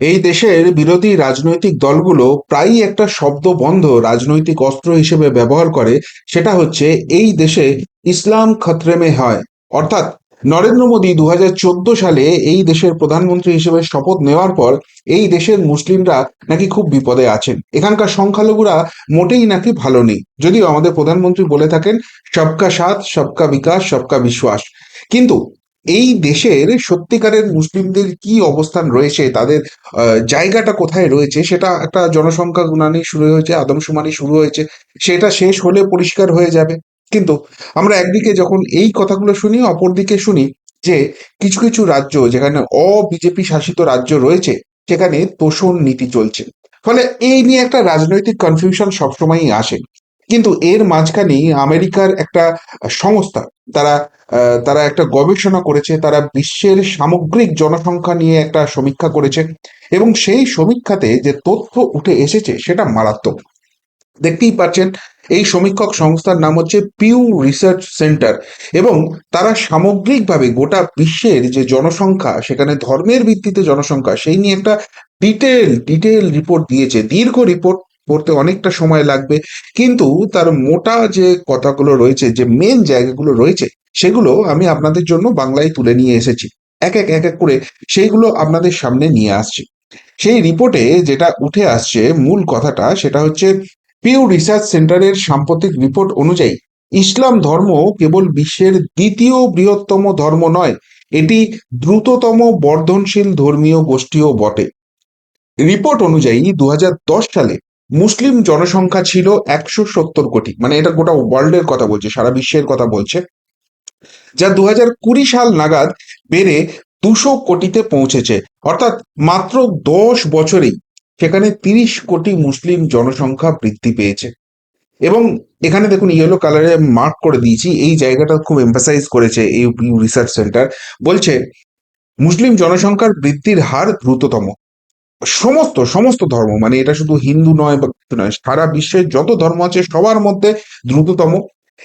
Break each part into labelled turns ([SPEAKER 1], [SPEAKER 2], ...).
[SPEAKER 1] এই দেশের বিরোধী রাজনৈতিক দলগুলো প্রায়ই একটা শব্দ বন্ধ রাজনৈতিক অস্ত্র হিসেবে ব্যবহার করে, সেটা হচ্ছে এই দেশে ইসলাম খতরে মে হয়। অর্থাৎ নরেন্দ্র মোদী দু হাজার চোদ্দ সালে এই দেশের প্রধানমন্ত্রী হিসেবে শপথ নেওয়ার পর এই দেশের মুসলিমরা নাকি খুব বিপদে আছেন। এখানকার সংখ্যালঘুরা মোটেই নাকি ভালো নেই। যদিও আমাদের প্রধানমন্ত্রী বলে থাকেন, সবকা সাথ, সবকা বিকাশ, সবকা বিশ্বাস। কিন্তু এই দেশের সত্যিকারের মুসলিমদের কি অবস্থান রয়েছে, তাদের জায়গাটা কোথায় রয়েছে, সেটা একটা জনসংখ্যা গুণানি শুরু হয়েছে, আদমশুমারি শুরু হয়েছে, সেটা শেষ হলে পরিষ্কার হয়ে যাবে। কিন্তু আমরা একদিকে যখন এই কথাগুলো শুনি, অপরদিকে শুনি যে কিছু কিছু রাজ্য, যেখানে অ বিজেপি শাসিত রাজ্য রয়েছে, সেখানে তোষণ নীতি চলছে। ফলে এই নিয়ে একটা রাজনৈতিক কনফিউশন সবসময়ই আসে। কিন্তু এর মাঝখানেই আমেরিকার একটা সংস্থা তারা তারা একটা গবেষণা করেছে, তারা বিশ্বের সামগ্রিক জনসংখ্যা নিয়ে একটা সমীক্ষা করেছে এবং সেই সমীক্ষাতে যে তথ্য উঠে এসেছে সেটা মারাত্মক। দেখতেই পাচ্ছেন, এই সমীক্ষক সংস্থার নাম হচ্ছে পিউ রিসার্চ সেন্টার এবং তারা সামগ্রিকভাবে গোটা বিশ্বের যে জনসংখ্যা, সেখানে ধর্মের ভিত্তিতে জনসংখ্যা, সেই নিয়ে একটা ডিটেল ডিটেল রিপোর্ট দিয়েছে, দীর্ঘ রিপোর্ট পড়তে অনেকটা সময় লাগবে। কিন্তু তার মোটা যে কথাগুলো রয়েছে, যে মেন জায়গাগুলো রয়েছে, সেগুলো আমি আপনাদের জন্য বাংলায় তুলে নিয়ে এসেছি। এক এক এক এক করে সেইগুলো আপনাদের সামনে নিয়ে আসছি। সেই রিপোর্টে যেটা উঠে আসছে, মূল কথাটা, সেটা হচ্ছে পিউ রিসার্চ সেন্টারের সাম্প্রতিক রিপোর্ট অনুযায়ী, ইসলাম ধর্ম কেবল বিশ্বের দ্বিতীয় বৃহত্তম ধর্ম নয়, এটি দ্রুততম বর্ধনশীল ধর্মীয় গোষ্ঠীও বটে। রিপোর্ট অনুযায়ী দু হাজার দশ সালে মুসলিম জনসংখ্যা ছিল একশো সত্তর কোটি। মানে এটা গোটা ওয়ার্ল্ডের কথা বলছে, সারা বিশ্বের কথা বলছে। যা দু কুড়ি সাল নাগাদ বেড়ে দুশো কোটিতে পৌঁছেছে। অর্থাৎ মাত্র দশ বছরেই সেখানে তিরিশ কোটি মুসলিম জনসংখ্যা বৃদ্ধি পেয়েছে। এবং এখানে দেখুন ইয়েলো কালারে মার্ক করে দিয়েছি, এই জায়গাটা খুব এমফাসাইজ করেছে এই রিসার্চ সেন্টার বলছে, মুসলিম জনসংখ্যার বৃদ্ধির হার দ্রুততম। সমস্ত সমস্ত ধর্ম মানে এটা শুধু হিন্দু নয় বা কিছু নয়, সারা বিশ্বের যত ধর্ম আছে সবার মধ্যে দ্রুততম।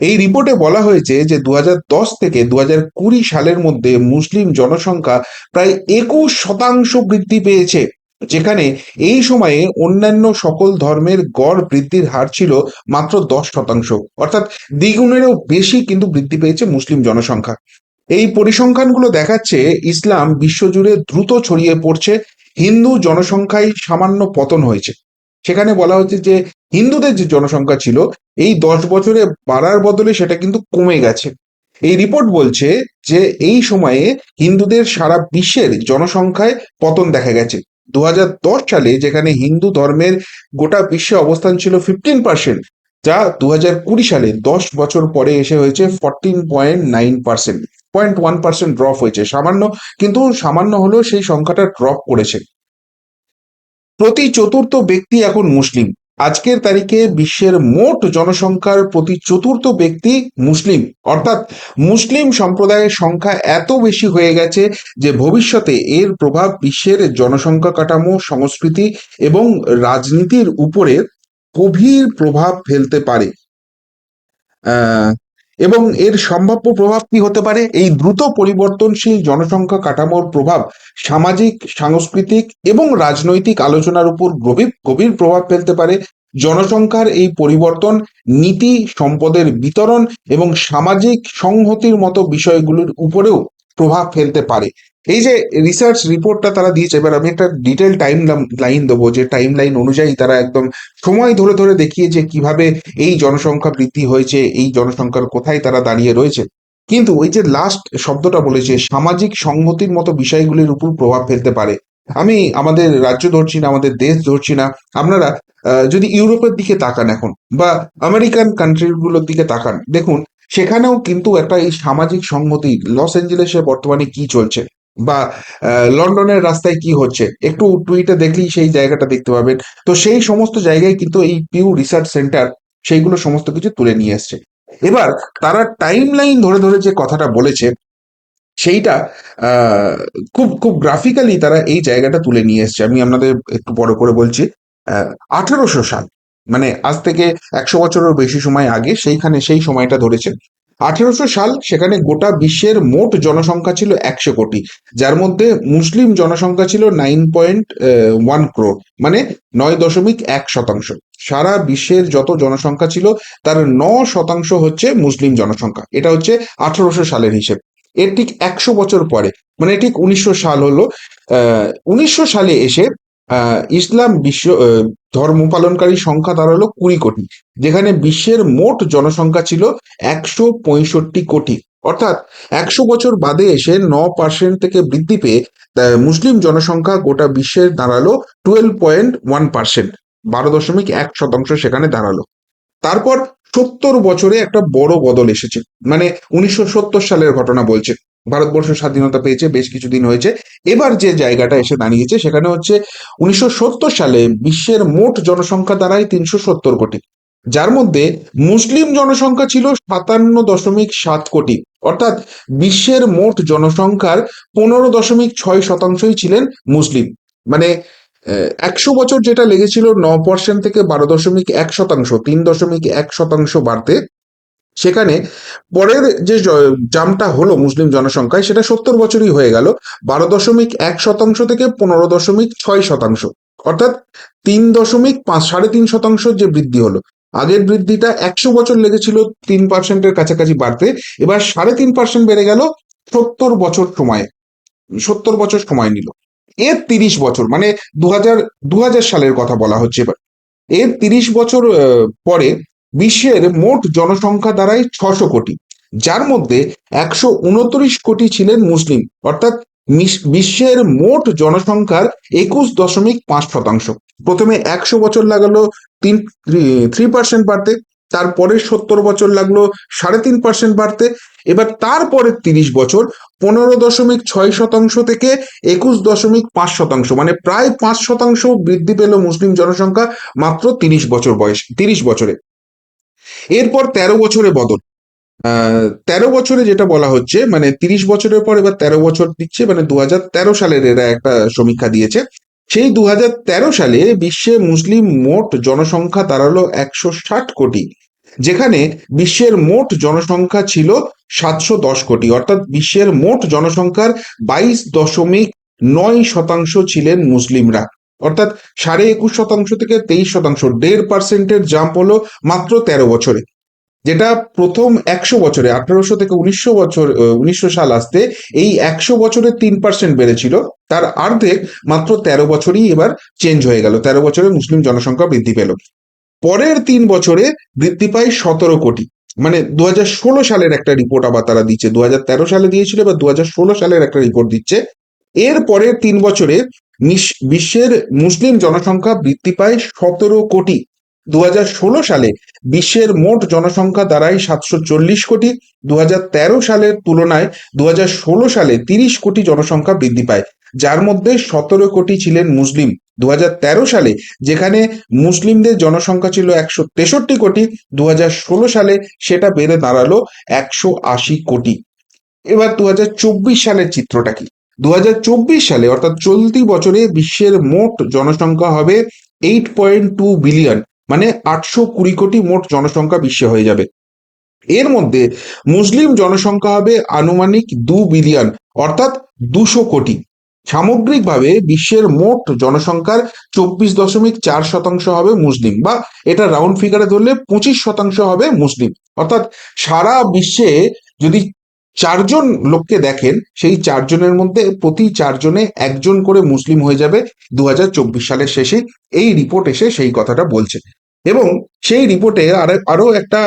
[SPEAKER 1] এই রিপোর্টে বলা হয়েছে যে দু হাজার দশ থেকে দু কুড়ি সালের মধ্যে মুসলিম জনসংখ্যা প্রায় একুশ শতাংশ বৃদ্ধি পেয়েছে, যেখানে এই সময়ে অন্যান্য সকল ধর্মের গড় বৃদ্ধির হার ছিল মাত্র দশ শতাংশ। অর্থাৎ দ্বিগুণেরও বেশি কিন্তু বৃদ্ধি পেয়েছে মুসলিম জনসংখ্যা। এই পরিসংখ্যানগুলো দেখাচ্ছে ইসলাম বিশ্বজুড়ে দ্রুত ছড়িয়ে পড়ছে হিন্দু জনসংখ্যায় সামান্য পতন হয়েছে। সেখানে বলা হচ্ছে যে, হিন্দুদের যে জনসংখ্যা ছিল, এই দশ বছরে বাড়ার বদলে সেটা কিন্তু কমে গেছে। এই রিপোর্ট বলছে যে, এই সময়ে হিন্দুদের সারা বিশ্বের জনসংখ্যায় পতন দেখা গেছে। দু হাজার দশ সালে যেখানে হিন্দু ধর্মের গোটা বিশ্বে অবস্থান ছিল ফিফটিন পার্সেন্ট যা দু সালে দশ বছর পরে এসে হয়েছে fourteen point nine percent point one percent drop হয়েছে। সামান্য, কিন্তু সামান্য হলেও সেই সংখ্যাটা ড্রপ করেছে। প্রতি চতুর্থ ব্যক্তি এখন মুসলিম। আজকের তারিখে বিশ্বের মোট জনসংখ্যার প্রতি চতুর্থ ব্যক্তি মুসলিম। অর্থাৎ মুসলিম সম্প্রদায়ের সংখ্যা এত বেশি হয়ে গেছে যে ভবিষ্যতে এর প্রভাব বিশ্বের জনসংখ্যা কাঠামো, সংস্কৃতি এবং রাজনীতির উপরে গভীর প্রভাব ফেলতে পারে। এবং এর সম্ভাব্য প্রভাব কি হতে পারে? এই দ্রুত পরিবর্তনশীল জনসংখ্যা কাঠামোর প্রভাব সামাজিক, সাংস্কৃতিক এবং রাজনৈতিক আলোচনার উপর গভীর গভীর প্রভাব ফেলতে পারে। জনসংখ্যার এই পরিবর্তন, নীতি, সম্পদের বিতরণ এবং সামাজিক সংহতির মতো বিষয়গুলির উপরেও প্রভাব ফেলতে পারে। এই যে রিসার্চ রিপোর্টটা তারা দিয়েছে, এবার আমি একটা ডিটেল টাইম লাইন দেবো, যে টাইম লাইন অনুযায়ী তারা একদম সময় ধরে ধরে দেখিয়েছে কীভাবে এই জনসংখ্যা বৃদ্ধি হয়েছে, এই জনসংখ্যার কোথায় তারা দাঁড়িয়ে রয়েছে। কিন্তু ওই যে লাস্ট শব্দটা বলেছে, সামাজিক সংহতির মতো বিষয়গুলির উপর প্রভাব ফেলতে পারে। আমি আমাদের রাজ্য ধরছি না, আমাদের দেশ ধরছি না। আপনারা যদি ইউরোপের দিকে তাকান এখন, বা আমেরিকান কান্ট্রিগুলোর দিকে তাকান, দেখুন সেখানেও কিন্তু একটা এই সামাজিক সংহতি, লস অ্যাঞ্জেলেসে বর্তমানে কি চলছে বা লন্ডনের রাস্তায় কি হচ্ছে? একটু টুইটে দেখলেই সেই জায়গাটা দেখতে পাবেন। তো সেই সমস্ত জায়গায় কিন্তু এই পিউ রিসার্চ সেন্টার সেইগুলো সমস্ত কিছু তুলে নিয়ে এসছে। এবার তারা টাইম লাইন ধরে ধরে যে কথাটা বলেছে, সেইটা খুব খুব গ্রাফিক্যালি তারা এই জায়গাটা তুলে নিয়ে এসছে। আমি আপনাদের একটু বড় করে বলছি আঠেরোশো সাল। মানে আজ থেকে একশো বছরের বেশি সময় আগে সেইখানে সেই সময়টা ধরেছে। আঠেরোশো সাল সেখানে গোটা বিশ্বের মোট জনসংখ্যা ছিল একশো কোটি। যার মধ্যে মুসলিম জনসংখ্যা ছিল নাইন পয়েন্ট ওয়ান ক্রোর মানে নয় দশমিক এক শতাংশ। সারা বিশ্বের যত জনসংখ্যা ছিল, তার ন শতাংশ হচ্ছে মুসলিম জনসংখ্যা। এটা হচ্ছে আঠারোশো সালের হিসেব। এর ঠিক একশো বছর পরে মানে ঠিক উনিশশো সাল হলো উনিশশো সালে এসে ইসলাম বিশ্ব ধর্ম পালনকারী সংখ্যা দাঁড়াল কুড়ি কোটি। যেখানে বিশ্বের মোট জনসংখ্যা ছিল একশো পঁয়ষট্টি কোটি। অর্থাৎ একশো বছর বাদে এসে ন পার্সেন্ট থেকে বৃদ্ধি পেয়ে মুসলিম জনসংখ্যা গোটা বিশ্বের দাঁড়াল টুয়েলভ পয়েন্ট ওয়ান পার্সেন্ট বারো দশমিক এক শতাংশ সেখানে দাঁড়াল। তারপর সত্তর বছরে একটা বড় বদল এসেছে। মানে উনিশশো সত্তর সালের ঘটনা বলছে। ভারতবর্ষ স্বাধীনতা পেয়েছে, বেশ কিছুদিন হয়েছে। এবার যে জায়গাটা এসে দাঁড়িয়েছে, সেখানে হচ্ছে উনিশশো সত্তর সালে বিশ্বের মোট জনসংখ্যা দাঁড়ায় তিনশো সত্তর কোটি। যার মধ্যে মুসলিম জনসংখ্যা ছিল সাতান্ন দশমিক সাত কোটি। অর্থাৎ বিশ্বের মোট জনসংখ্যার পনেরো দশমিক ছয় শতাংশই ছিলেন মুসলিম। মানে একশো বছর যেটা লেগেছিল ন পার্সেন্ট থেকে বারো দশমিক এক শতাংশ, তিন দশমিক এক শতাংশ বাড়তে সেখানে পরের যে জামটা হলো মুসলিম জনসংখ্যায়, সেটা সত্তর বছরই হয়ে গেল, বারো দশমিক এক শতাংশ থেকে পনেরো দশমিক ছয় শতাংশ। অর্থাৎ তিন দশমিক পাঁচ, সাড়ে তিন শতাংশ যে বৃদ্ধি হলো। আগের বৃদ্ধিটা একশো বছর লেগেছিল তিন পার্সেন্টের কাছাকাছি বাড়তে, এবার সাড়ে তিন পার্সেন্ট বেড়ে গেল সত্তর বছর সময়ে, সত্তর বছর সময় নিল। এর তিরিশ বছর মানে দু হাজার দু হাজার সালের কথা বলা হচ্ছে এবার। এর তিরিশ বছর পরে বিশ্বের মোট জনসংখ্যা দাঁড়ায় ছশো কোটি, যার মধ্যে একশো উনত্রিশ কোটি ছিলেন মুসলিম, অর্থাৎ বিশ্বের মোট জনসংখ্যার একুশ দশমিক পাঁচ শতাংশ। প্রথমে একশো বছর লাগালো তিন থ্রি পার্সেন্ট বাড়তে, তারপরে সত্তর বছর লাগল সাড়ে তিন পার্সেন্ট বাড়তে, এবার তারপরে তিরিশ বছর পনেরো দশমিক ছয় শতাংশ থেকে একুশ দশমিক পাঁচ শতাংশ মানে প্রায় পাঁচ শতাংশ বৃদ্ধি পেল মুসলিম জনসংখ্যা মাত্র তিরিশ বছর বয়স, তিরিশ বছরে। এরপর তেরো বছরে বদল। তেরো বছরে যেটা বলা হচ্ছে মানে তিরিশ বছরের পর এবার তেরো বছর দিচ্ছে মানে দু হাজার তেরো সালের এরা একটা সমীক্ষা দিয়েছে। সেই দু সালে বিশ্বে মুসলিম মোট জনসংখ্যা দাঁড়াল একশো ষাট কোটি, যেখানে বিশ্বের মোট জনসংখ্যা ছিল সাতশো দশ কোটি, অর্থাৎ বিশ্বের মোট জনসংখ্যার বাইশ দশমিক নয় শতাংশ ছিলেন মুসলিমরা। অর্থাৎ সাড়ে একুশ শতাংশ থেকে তেইশ শতাংশ, দেড় পার্সেন্টের জাম্প হলো মাত্র তেরো বছরে, যেটা প্রথম একশো বছরে, আঠারোশো থেকে উনিশশো বছর উনিশশো সাল আসতে এই একশো বছরে তিন পার্সেন্ট বেড়েছিল, তার অর্ধেক মাত্র তেরো বছরই এবার চেঞ্জ হয়ে গেল, তেরো বছরে মুসলিম জনসংখ্যা বৃদ্ধি পেল। পরের তিন বছরে বৃদ্ধি পায় সতেরো কোটি মানে দু ষোলো সালের একটা রিপোর্ট আবার তারা দিচ্ছে দু তেরো সালে দিয়েছিল, এবার দু ষোলো সালের একটা রিপোর্ট দিচ্ছে। এর পরের তিন বছরে বিশ্বের মুসলিম জনসংখ্যা বৃদ্ধি পায় সতেরো কোটি। দু সালে বিশ্বের মোট জনসংখ্যা দাঁড়ায় সাতশো চল্লিশ কোটি। দু সালের তুলনায় দু সালে তিরিশ কোটি জনসংখ্যা বৃদ্ধি পায়, যার মধ্যে সতেরো কোটি ছিলেন মুসলিম। দু সালে যেখানে মুসলিমদের জনসংখ্যা ছিল একশো তেষট্টি কোটি দু সালে সেটা বেড়ে দাঁড়াল একশো আশি কোটি। এবার দু সালের চিত্রটা কি? দু হাজার চব্বিশ সালে, অর্থাৎ চলতি বছরে বিশ্বের মোট জনসংখ্যা হবে এইট পয়েন্ট টু বিলিয়ন মানে আটশো কুড়ি কোটি মোট জনসংখ্যা বিশ্বে হয়ে যাবে। এর মধ্যে মুসলিম জনসংখ্যা হবে আনুমানিক দু বিলিয়ন অর্থাৎ দুশো কোটি। সামগ্রিকভাবে বিশ্বের মোট জনসংখ্যার চব্বিশ দশমিক চার শতাংশ হবে মুসলিম, বা এটা রাউন্ড ফিগারে ধরলে পঁচিশ শতাংশ হবে মুসলিম। অর্থাৎ সারা বিশ্বে যদি চারজন লোককে দেখেন, সেই চারজনের মধ্যে প্রতি চারজনে একজন করে মুসলিম হয়ে যাবে দু হাজার চব্বিশ সালের শেষে। এই রিপোর্ট এসে সেই কথাটা বলছে। এবং সেই রিপোর্টে আর একটা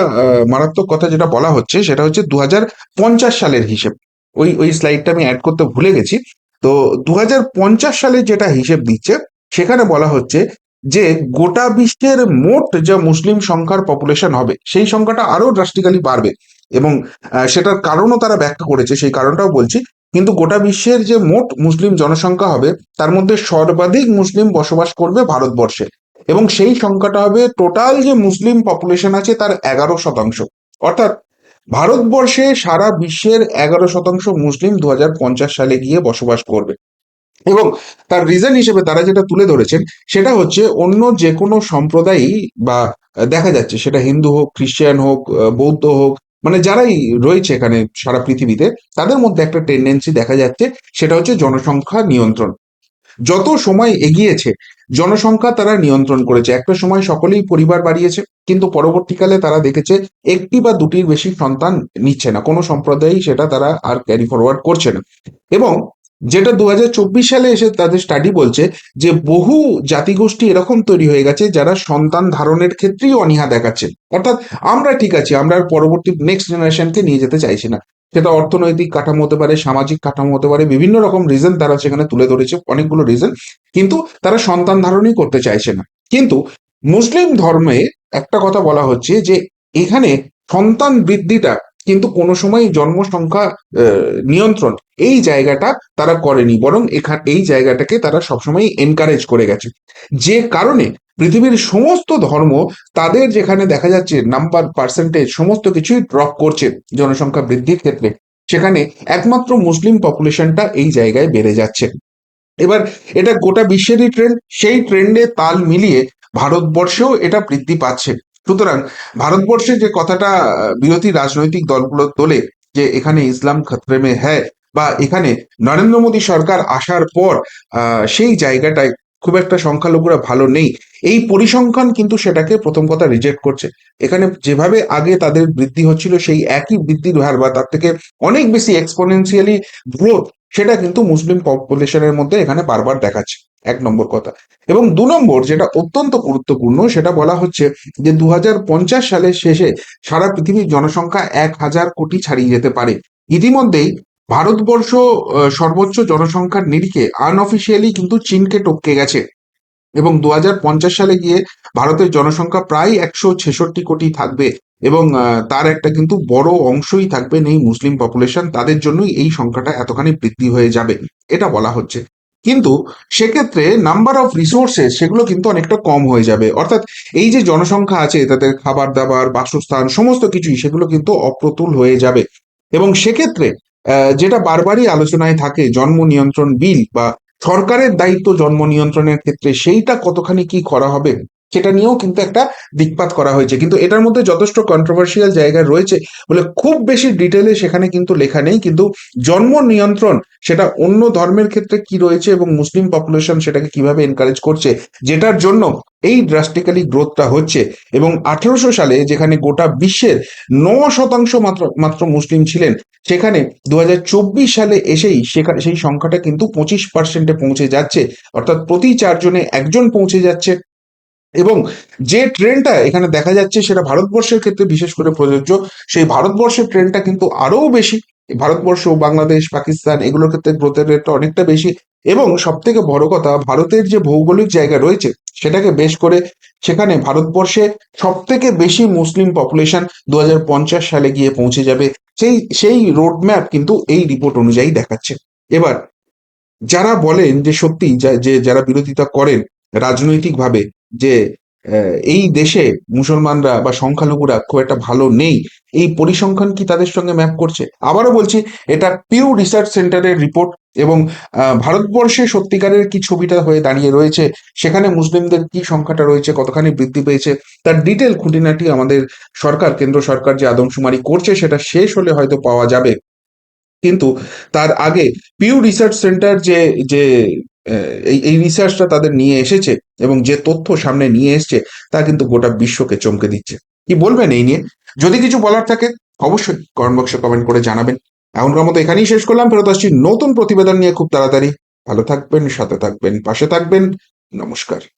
[SPEAKER 1] মারাত্মক কথা যেটা বলা হচ্ছে, সেটা হচ্ছে দু হাজার পঞ্চাশ সালের হিসেব। ওই ওই স্লাইডটা আমি অ্যাড করতে ভুলে গেছি। তো দু সালে যেটা হিসেব দিচ্ছে, সেখানে বলা হচ্ছে যে গোটা বিশ্বের মোট যা মুসলিম সংখ্যার পপুলেশন হবে, সেই সংখ্যাটা আরও ড্রাস্টিক্যালি বাড়বে। এবং সেটার কারণও তারা ব্যাখ্যা করেছে, সেই কারণটাও বলছি। কিন্তু গোটা বিশ্বের যে মোট মুসলিম জনসংখ্যা হবে, তার মধ্যে সর্বাধিক মুসলিম বসবাস করবে ভারতবর্ষে। এবং সেই সংখ্যাটা হবে টোটাল যে মুসলিম পপুলেশন আছে, তার এগারো শতাংশ। অর্থাৎ, ভারতবর্ষে সারা বিশ্বের এগারো শতাংশ মুসলিম দু হাজার পঞ্চাশ সালে গিয়ে বসবাস করবে। এবং তার রিজন হিসেবে তারা যেটা তুলে ধরেছেন, সেটা হচ্ছে অন্য যে কোনো সম্প্রদায়ই বা দেখা যাচ্ছে, সেটা হিন্দু হোক, খ্রিস্টান হোক বৌদ্ধ হোক মানে যারাই রয়েছে এখানে সারা পৃথিবীতে, তাদের মধ্যে একটা টেন্ডেন্সি দেখা যাচ্ছে, সেটা হচ্ছে জনসংখ্যা নিয়ন্ত্রণ। যত সময় এগিয়েছে, জনসংখ্যা তারা নিয়ন্ত্রণ করেছে। একটা সময় সকলেই পরিবার বাড়িয়েছে, কিন্তু পরবর্তীকালে তারা দেখেছে একটি বা দুটির বেশি সন্তান নিচ্ছে না। কোনো সম্প্রদায়ই সেটা তারা আর ক্যারি ফরওয়ার্ড করছে না। এবং যেটা দু হাজার চব্বিশ সালে এসে তাদের স্টাডি বলছে যে বহু জাতিগোষ্ঠী এরকম তৈরি হয়ে গেছে যারা সন্তান ধারণের ক্ষেত্রেই অনীহা দেখাচ্ছে। অর্থাৎ আমরা ঠিক আছি, আমরা পরবর্তী নেক্সট জেনারেশনকে নিয়ে যেতে চাইছি না। সেটা অর্থনৈতিক কাঠামো হতে পারে, সামাজিক কাঠামো হতে পারে, বিভিন্ন রকম রিজন তারা সেখানে তুলে ধরেছে, অনেকগুলো রিজন কিন্তু তারা সন্তান ধারণই করতে চাইছে না। কিন্তু মুসলিম ধর্মে একটা কথা বলা হচ্ছে যে এখানে সন্তান বৃদ্ধিটা কিন্তু কোনো সময় জন্মসংখ্যা আহ, নিয়ন্ত্রণ এই জায়গাটা তারা করেনি। বরং এখানে এই জায়গাটাকে তারা সবসময় এনকারেজ করে গেছে। যে কারণে পৃথিবীর সমস্ত ধর্ম তাদের যেখানে দেখা যাচ্ছে নাম্বার পার্সেন্টেজ সমস্ত কিছুই ড্রপ করছে জনসংখ্যা বৃদ্ধির ক্ষেত্রে সেখানে একমাত্র মুসলিম পপুলেশনটা এই জায়গায় বেড়ে যাচ্ছে। এবার এটা গোটা বিশ্বেরই ট্রেন্ড সেই ট্রেন্ডে তাল মিলিয়ে ভারতবর্ষেও এটা বৃদ্ধি পাচ্ছে। সুতরাং ভারতবর্ষে যে কথাটা, বিরোধী রাজনৈতিক দলগুলো তোলে, যে এখানে ইসলাম খতরে মে হ্যায়, বা এখানে নরেন্দ্র মোদী সরকার আসার পর সেই জায়গাটায় খুব একটা সংখ্যালঘুরা ভালো নেই, এই পরিসংখ্যান কিন্তু সেটাকে প্রথম কথা রিজেক্ট করছে। এখানে যেভাবে আগে তাদের বৃদ্ধি হচ্ছিল, সেই একই বৃদ্ধির হার, বা তার থেকে অনেক বেশি এক্সপোনেন্সিয়ালি গ্রোথ সেটা কিন্তু মুসলিম পপুলেশনের মধ্যে এখানে বারবার দেখাচ্ছে, এক নম্বর কথা। এবং দু নম্বর যেটা অত্যন্ত গুরুত্বপূর্ণ, সেটা বলা হচ্ছে যে দু হাজার পঞ্চাশ সালের শেষে সারা পৃথিবীর জনসংখ্যা এক হাজার কোটি ছাড়িয়ে যেতে পারে। ইতিমধ্যেই ভারতবর্ষ সর্বোচ্চ জনসংখ্যার নিরিখে আনঅফিসিয়ালি কিন্তু চীনকে টপকে গেছে। এবং দু হাজার পঞ্চাশ সালে গিয়ে ভারতের জনসংখ্যা প্রায় একশো ছেষট্টি কোটি থাকবে। এবং তার একটা কিন্তু বড় অংশই থাকবে এই মুসলিম পপুলেশন তাদের জন্যই এই সংখ্যাটা এতখানি বৃদ্ধি হয়ে যাবে, এটা বলা হচ্ছে। কিন্তু সেক্ষেত্রে নাম্বার অফ রিসোর্সেস সেগুলো কিন্তু অনেকটা কম হয়ে যাবে। অর্থাৎ এই যে জনসংখ্যা আছে তাদের খাবার দাবার বাসস্থান, সমস্ত কিছুই সেগুলো কিন্তু অপ্রতুল হয়ে যাবে। এবং সেক্ষেত্রে যেটা বারবারই আলোচনায় থাকে, জন্ম নিয়ন্ত্রণ বিল বা সরকারের দায়িত্ব জন্ম নিয়ন্ত্রণের ক্ষেত্রে সেইটা কতখানি কি করা হবে? সেটা নিয়েও কিন্তু একটা দিকপাত করা হয়েছে। কিন্তু এটার মধ্যে যথেষ্ট কন্ট্রোভার্সিয়াল জায়গা রয়েছে বলে খুব বেশি ডিটেলে সেখানে কিন্তু লেখা নেই। কিন্তু জন্ম নিয়ন্ত্রণ, সেটা অন্য ধর্মের ক্ষেত্রে কি রয়েছে এবং মুসলিম পপুলেশন সেটাকে কীভাবে এনকারেজ করছে, যেটার জন্য এই ড্রাস্টিক্যালি গ্রোথটা হচ্ছে। এবং আঠারোশো সালে যেখানে গোটা বিশ্বের ন শতাংশ মাত্র মাত্র মুসলিম ছিলেন, সেখানে দু হাজার চব্বিশ সালে এসেই সেখানে সেই সংখ্যাটা কিন্তু পঁচিশ পার্সেন্টে পৌঁছে যাচ্ছে। অর্থাৎ প্রতি চারজনে একজন পৌঁছে যাচ্ছে। এবং যে ট্রেনটা এখানে দেখা যাচ্ছে সেটা ভারতবর্ষের ক্ষেত্রে বিশেষ করে প্রযোজ্য, সেই ভারতবর্ষের ট্রেনটা কিন্তু আরও বেশি। ভারতবর্ষ, বাংলাদেশ, পাকিস্তান এগুলোর ক্ষেত্রে গ্রোথের রেটটা অনেকটা বেশি। এবং সব থেকে বড় কথা, ভারতের যে ভৌগোলিক জায়গা রয়েছে, সেটাকে বেশ করে সেখানে ভারতবর্ষে সব থেকে বেশি মুসলিম পপুলেশন দু হাজার পঞ্চাশ সালে গিয়ে পৌঁছে যাবে। সেই সেই রোড ম্যাপ কিন্তু এই রিপোর্ট অনুযায়ী দেখাচ্ছে। এবার, যারা বলেন যে সত্যি যে, যারা বিরোধিতা করেন রাজনৈতিকভাবে যে এই দেশে মুসলমানরা বা সংখ্যালঘুরা খুব একটা ভালো নেই, এই পরিসংখ্যান কি তাদের সঙ্গে ম্যাপ করছে? আবারও বলছি, এটা পিউ রিসার্চ সেন্টারের রিপোর্ট এবং ভারতবর্ষে সত্যিকারের কি ছবিটা হয়ে দাঁড়িয়ে রয়েছে, সেখানে মুসলিমদের কি সংখ্যাটা রয়েছে, কতখানি বৃদ্ধি পেয়েছে, তার ডিটেল খুঁটিনাটি আমাদের সরকার, কেন্দ্র সরকার যে আদমশুমারি করছে, সেটা শেষ হলে হয়তো পাওয়া যাবে। কিন্তু তার আগে পিউ রিসার্চ সেন্টার যে যে এই এই রিসার্চটা তাদের নিয়ে এসেছে এবং যে তথ্য সামনে নিয়ে এসছে, তা কিন্তু গোটা বিশ্বকে চমকে দিচ্ছে। কি বলবেন এই নিয়ে? যদি কিছু বলার থাকে, অবশ্যই কমেন্ট বক্সে কমেন্ট করে জানাবেন। এখনকার মতো এখানেই শেষ করলাম। ফেরত আসছি নতুন প্রতিবেদন নিয়ে খুব তাড়াতাড়ি। ভালো থাকবেন, সাথে থাকবেন, পাশে থাকবেন। নমস্কার।